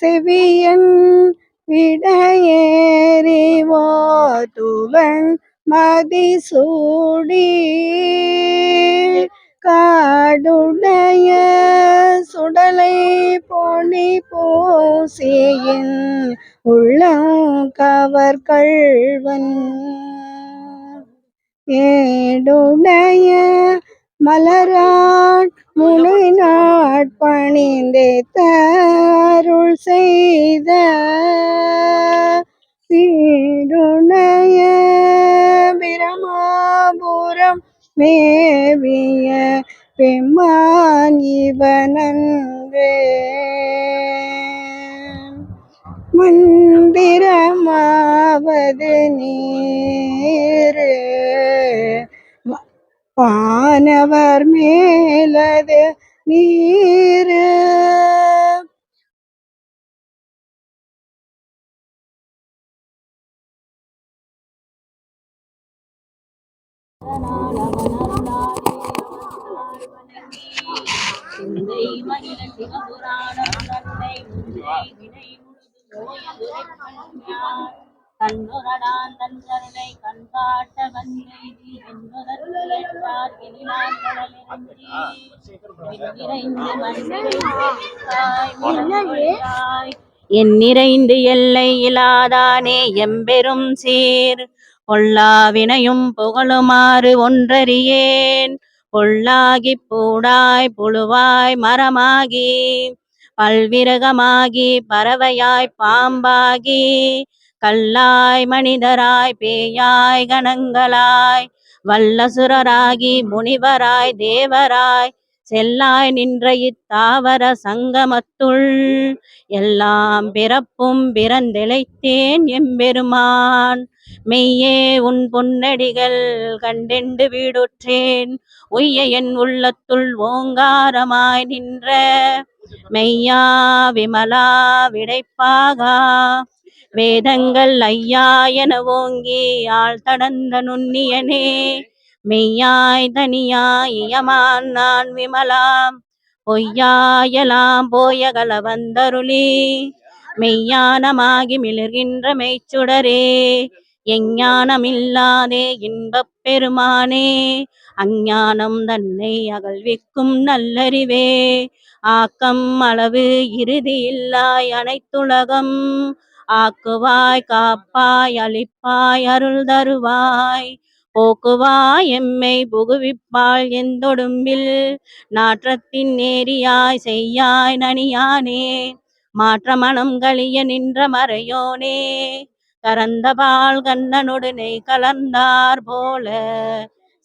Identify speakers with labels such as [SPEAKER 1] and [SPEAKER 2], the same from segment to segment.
[SPEAKER 1] செவியன் விடையேறிவோத்துவன் மதிசூடி. காடுடைய சுடலை பொனி பூசியின் உள்ளம் கவர் கள்வன் ஏடுடைய மலரான் முனை நாட்பணிந்தே தருள் செய்த வீடுடைய பிரமாபுரம் மேவிய பெம்மான் இவனன்றே. மந்திரமாவது நீரே. வானவர் மேலது நீர்.
[SPEAKER 2] சிவபுராணம் தன்னை முன்னை வினை முழுது கண்ணுரடான் தன் கருணை கண்காட்ட வந்தெய்தி என்னுதற்கு எட்டார் எனிலான் என் நிறைந்து எல்லை இலாதானே எம்பெரும் சீர். பொல்லாவினையும் புகழுமாறு ஒன்றறியேன். பொல்லாகி பூடாய் புழுவாய் மரமாகி. பல்விரகமாகி பறவையாய் பாம்பாகி. கல்லாய் மனிதராய் பேயாய் கணங்களாய் வல்லசுரராகி முனிவராய் தேவராய் செல்லாய் நின்ற இத்தாவர சங்கமத்துள் எல்லாம் பிறப்பும் பிறந்திழைத்தேன் எம்பெருமான். மெய்யே உன் பொன்னடிகள் கண்டெண்டு வீடுற்றேன் உய்ய என் உள்ளத்துள் ஓங்காரமாய் நின்ற மெய்யா விமலா விடைப்பாகா. வேதங்கள் ஐயா என ஓங்கி ஆள் தடந்த நுண்ணியனே. மெய்யாய் தனியாய் இயமான் நான் விமலாம். பொய்யாயலாம் போயகல வந்தருளி. மெய்யானமாகி மிளர்கின்ற மெய்ச்சுடரே. எஞ்ஞானமில்லாதே இன்பப் பெருமானே. அஞ்ஞானம் தன்னை அகழ்விக்கும் நல்லறிவே. ஆக்கம் அளவு இறுதியில்லாய் அனைத்துலகம். ஆக்குவாய் காப்பாய் அளிப்பாய் அருள் தருவாய். போக்குவாய் எம்மை புகுவிப்பாள் எந்தொடும்பில். நாற்றத்தின் நேரியாய் செய்யாய் நனியானே. மாற்ற மனம் கழிய நின்ற மறையோனே. கரந்த பால் கண்ணனுடனே கலந்தார் போல.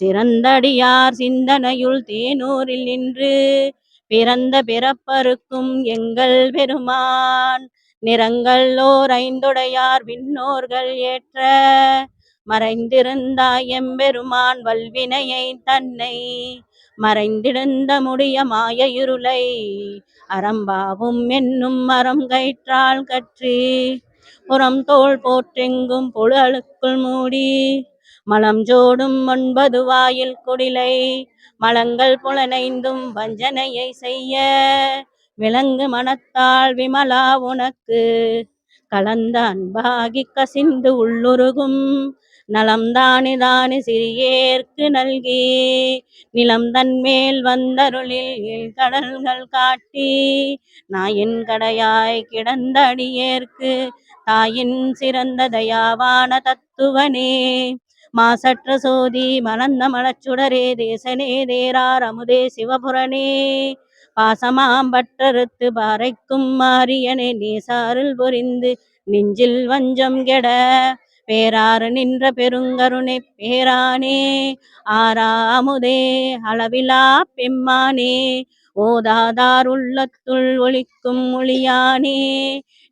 [SPEAKER 2] சிறந்தடியார் சிந்தனையுள் தேனூரில் நின்று. பிறந்த பிறப்பருக்கும் எங்கள் பெருமான். நிறங்களோர் ஓர் ஐந்துடையார் விண்ணோர்கள் ஏற்ற மறைந்திருந்தாய் எம்பெருமான் வல்வினையை தன்னை மறைந்திருந்த முடிய மாய இருளை அறம்பாவும் என்னும் மரம் கயிற்றால் கற்றி புறம் தோள் போற்றெங்கும் புழலுக்குள் மூடி மலம் ஜோடும் ஒன்பது வாயில் குடிலை மலங்கள் புலனைந்தும் வஞ்சனையை செய்ய விலங்கு மனத்தாள் விமலா உனக்கு. கலந்த அன்பாகி கசிந்து உள்ளுருகும். நலம் தானி தானி சிறியேற்கு நல்கி. நிலம் தன்மேல் வந்தருளில் கடல்கள் காட்டி. நாயின் கடையாய் கிடந்த அடியேற்கு தாயின் சிறந்த தயாவான தத்துவனே. மாசற்ற சோதி மலர்ந்த மலச்சுடரே தேசனே தேரார் அமுதே சிவபுரனே. பாசமாம்பற்றறுத்து பாறைக்கும் மாரியனே நேசாரில் பொறிந்து நெஞ்சில் வஞ்சம் கெட. பேராறு நின்ற பெருங்கருணை பேரானே ஆரா அமுதே அளவிலா பெம்மானே. ஓதாதார் உள்ளத்துள் ஒளிக்கும் ஒளியானே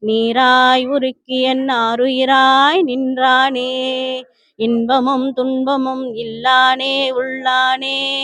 [SPEAKER 2] நீராய் உருக்கி என் ஆறுயிராய் நின்றானே. இன்பமும் துன்பமும் இல்லானே உள்ளானே.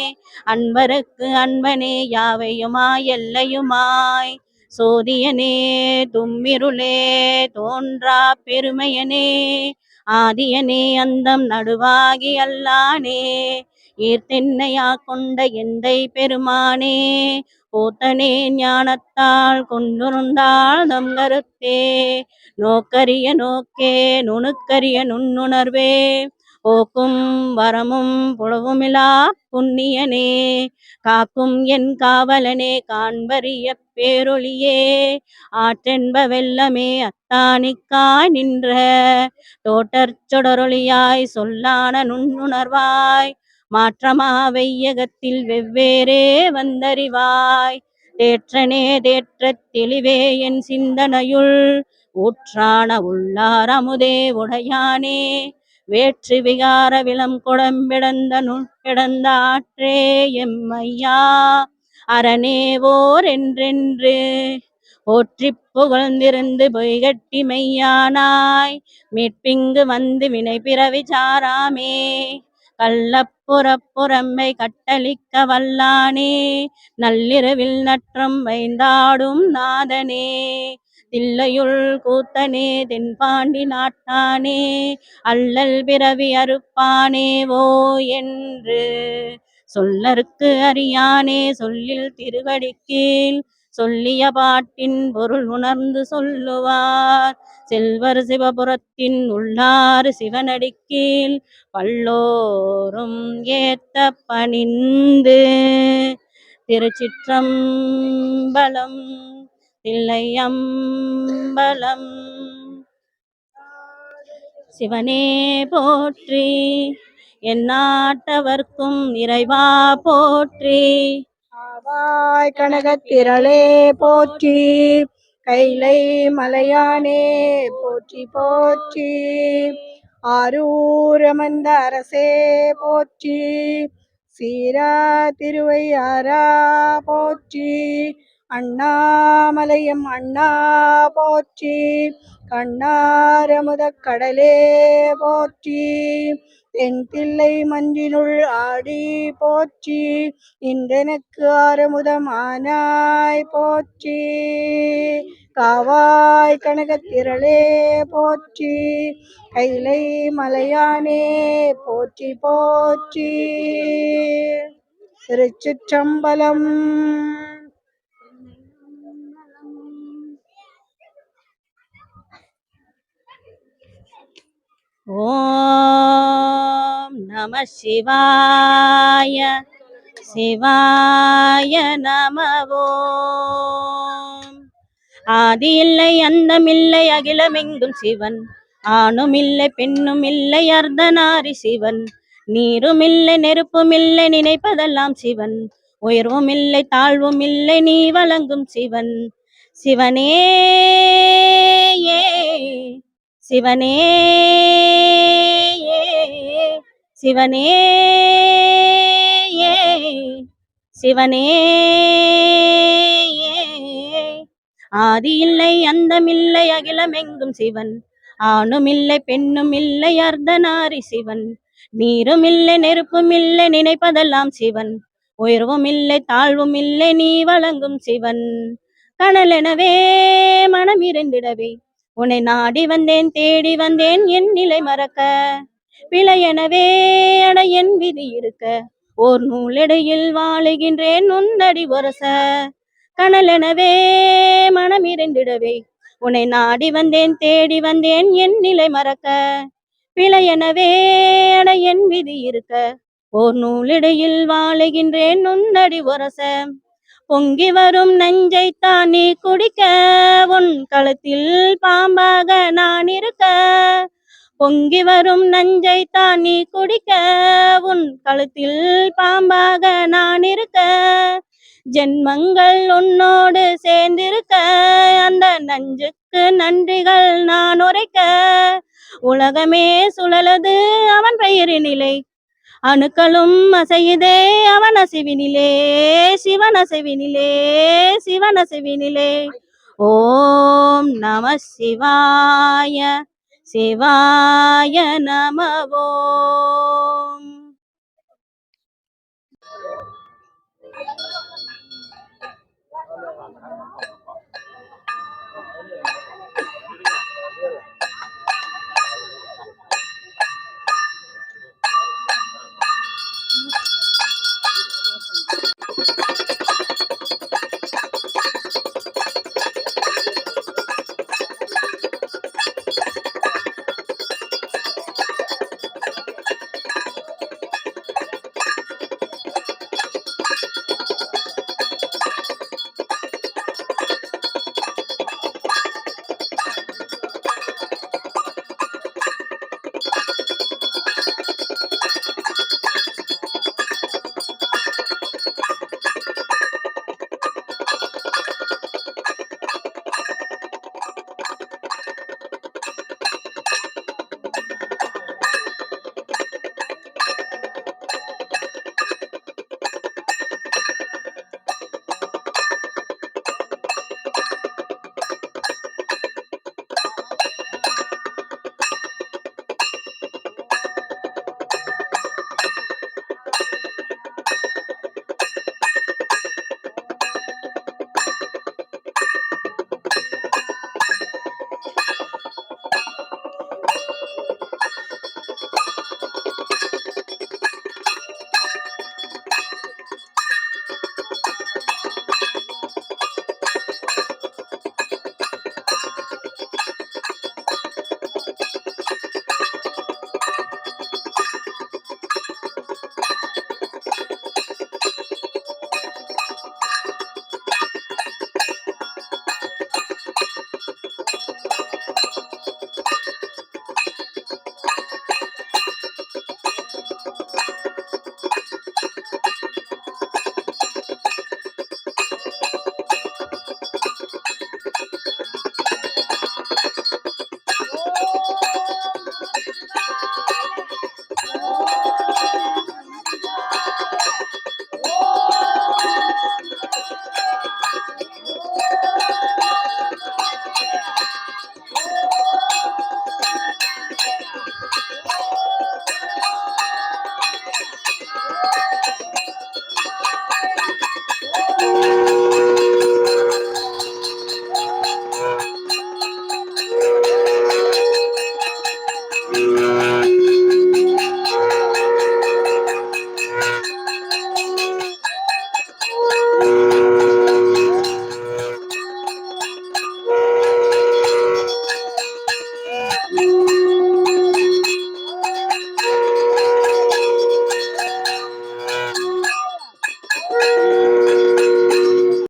[SPEAKER 2] அன்பருக்கு அன்பனே யாவையுமாய் எல்லையுமாய். சோதியனே தும்மிருளே தோன்றா பெருமையனே. ஆதியனே அந்தம் நடுவாகி அல்லானே. ஈர்த்தென்னையா கொண்ட எந்தை பெருமானே. கூத்தனே ஞானத்தால் கொண்டுருந்தாள் தம் கருத்தே. நோக்கரிய நோக்கே நுணுக்கரிய நுண்ணுணர்வே. போக்கும் வரமும் புலவுமிலா புண்ணியனே. காக்கும் என் காவலனே காண்பறிய பேரொளியே ஆற்றென்ப வெள்ளமே அத்தானிக்காய் நின்ற. தோட்டற் சுடரொளியாய் சொல்லான நுண்ணுணர்வாய். மாற்றமா வையகத்தில் வெவ்வேறே வந்தறிவாய். தேற்றனே தேற்றத் தெளிவே என் சிந்தனையுள். ஊற்றான உள்ளார் அமுதே உடையானே. வேற்று விகார விளம் குடம்பிடந்த நுண் ஆற்றே எம்மையா. அரணேவோர் என்றென்று போற்றிப் புகழ்ந்திருந்து பொய்கட்டி மெய்யானாய். மீட்பிங்கு வந்து வினை பிறவி சாராமே. புறப்புறம்மை கட்டளிக்க வல்லானே நள்ளிரவில் நற்றம் வைந்தாடும் நாதனே. தில்லையுள் கூத்தனே தென்பாண்டி நாட்டானே அல்லல் பிறவி அறுப்பானேவோ என்று. சொல்லற்கு அறியானே சொல்லில் திருவடிக்கீழ் சொல்லிய பாட்டின் பொருள் உணர்ந்து சொல்லுவார். செல்வர் சிவபுரத்தின் உள்ளார் சிவனடிக்கீழ் பல்லோரும் ஏத்த பணிந்து. திருச்சிற்றம்பலம் தில்லையம்பலம். சிவனே போற்றி என் நாட்டவர்க்கும் இறைவா போற்றி.
[SPEAKER 1] ஆவாய் கனகத்திரளே போற்றி. கைலை மலையானே போற்றி போற்றி. ஆரூரமந்த அரசே போற்றி. சீரா திருவையாரா போற்றி. அண்ணாமலையும் அண்ணா போற்றி. கண்ணாரமுத கடலே போற்றி. தென்தில்லை மஞ்சினுள் ஆடி போற்றி. இன்றெனக்கு ஆரமுதமானாய் போற்றி. காவாய் கனகத்திரளே போற்றி. கைலை மலையானே போற்றி போற்றி. திருச்சிற்றம்பலம்
[SPEAKER 2] ஓம் நம சிவாய சிவாய நமவோம் ஆதி இல்லை அந்தமில்லை அகிலமெங்கும் சிவன். ஆணும் இல்லை பெண்ணும் இல்லை அர்த்தநாரி சிவன். நீரும் இல்லை நெருப்பும் இல்லை நினைப்பதெல்லாம் சிவன். உயர்வும் இல்லை தாழ்வும் இல்லை நீ வழங்கும் சிவன். சிவனே ஏ. சிவனே சிவனே சிவனே ஆதி இல்லை அந்தமில்லை அகிலமெங்கும் சிவன். ஆணும் இல்லை பெண்ணும் இல்லை அர்த்தநாரி சிவன். நீரும் இல்லை நெருப்பும் இல்லை நினைப்பதெல்லாம் சிவன். உயர்வும் இல்லை தாழ்வும் இல்லை நீ வழங்கும் சிவன். கனலெனவே மனம் இருந்திடவே உன்னை நாடி வந்தேன் தேடி வந்தேன் என் நிலை மறக்க. பிழையெனவே அட என் விதி இருக்க. ஓர் நூலிடையில் வாழுகின்றேன் உன்னடி ஒரச. கனலெனவே மனம் இருந்திடவே உன்னை நாடி வந்தேன் தேடி வந்தேன் என் நிலை மறக்க. பிழையெனவே அட என் விதி இருக்க. ஓர் நூலிடையில் வாழுகின்றேன் உன்னடி ஒரச. பொங்கி வரும் நெஞ்சை தானே குடிக்க உன் களத்தில் பாம்பாக நான் இருக்க. பொங்கி வரும் நஞ்சை தானே குடிக்க உன் கழுத்தில் பாம்பாக நான் இருக்க. ஜென்மங்கள் உன்னோடு சேர்ந்திருக்க அந்த நஞ்சுக்கு நன்றிகள் நான் உரைக்க. உலகமே சுழலது அவன் பெயரினிலை அணுக்களும் அசையுதே அவன சிவினிலே சிவன அசைவினிலே சிவன அசைவினிலே ஓம் நம சிவாய சிவாய நமவோம் Thank you.